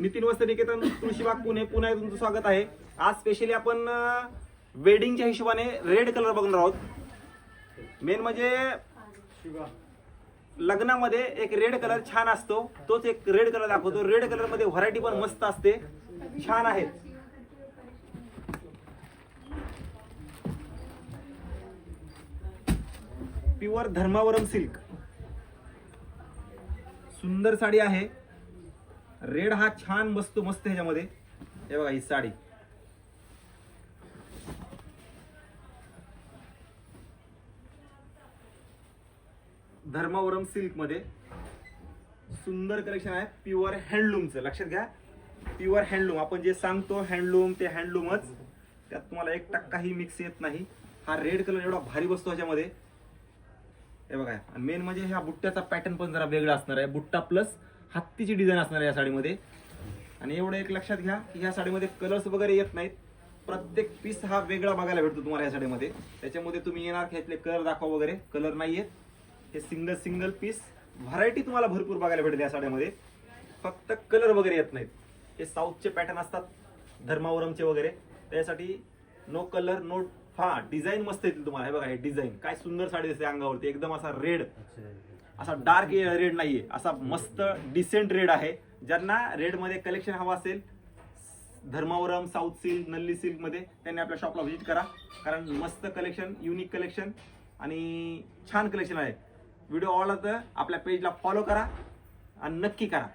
नितीन वस्त्र निकेतन तुळशीबाग पुणे. पुन्हा तुमचं स्वागत आहे. आज स्पेशली आपण वेडिंगच्या हिशोबाने रेड कलर बघणार आहोत. मेन म्हणजे लग्नामध्ये एक रेड कलर छान असतो. तोच एक रेड कलर दाखवतो. रेड कलरमध्ये व्हरायटी पण मस्त असते. छान आहेत प्युअर धर्मावरम सिल्क सुंदर साडी आहे. रेड हा छान बसतो मस्त ह्याच्यामध्ये. हे बघा ही साडी. धर्मावरम सिल्कमध्ये सुंदर कलेक्शन आहे. प्युअर हँडलूमचं लक्षात घ्या. प्युअर हँडलूम आपण जे सांगतो हँडलूम ते हँडलूमच त्यात तुम्हाला एक टक्काही मिक्स येत नाही. हा रेड कलर एवढा भारी बसतो ह्याच्यामध्ये. हे बघा. मेन म्हणजे ह्या बुट्ट्याचा पॅटर्न पण जरा वेगळा असणार आहे. बुट्टा प्लस हत्तीची डिझाईन असणार आहे या साडीमध्ये. आणि एवढं एक लक्षात घ्या की ह्या साडीमध्ये कलर्स वगैरे येत नाहीत. प्रत्येक पीस हा वेगळा बघायला भेटतो तुम्हाला या साडीमध्ये. त्याच्यामध्ये तुम्ही येणार ह्यातले कलर दाखवा वगैरे. कलर नाही आहेत हे सिंगल सिंगल पीस व्हरायटी तुम्हाला भरपूर बघायला भेटेल या साड्यामध्ये फक्त कलर वगैरे येत नाहीत. हे साऊथचे पॅटर्न असतात धर्मावरमचे वगैरे. त्यासाठी नो कलर नो हा डिझाईन मस्त येतील तुम्हाला. हे बघा हे डिझाईन काय सुंदर साडी दिसते अंगावरती. एकदम असा रेड असा डार्क रेड नाहीये. असा मस्त डिसेंट रेड आहे. ज्यांना रेडमध्ये कलेक्शन हवा असेल धर्मावरम साऊथ सिल्क नल्ली सिल्कमध्ये त्यांनी आपल्या शॉपला व्हिजिट करा. कारण मस्त कलेक्शन युनिक कलेक्शन आणि छान कलेक्शन आहे. व्हिडिओ आवडला तर आपल्या पेजला फॉलो करा आणि नक्की करा.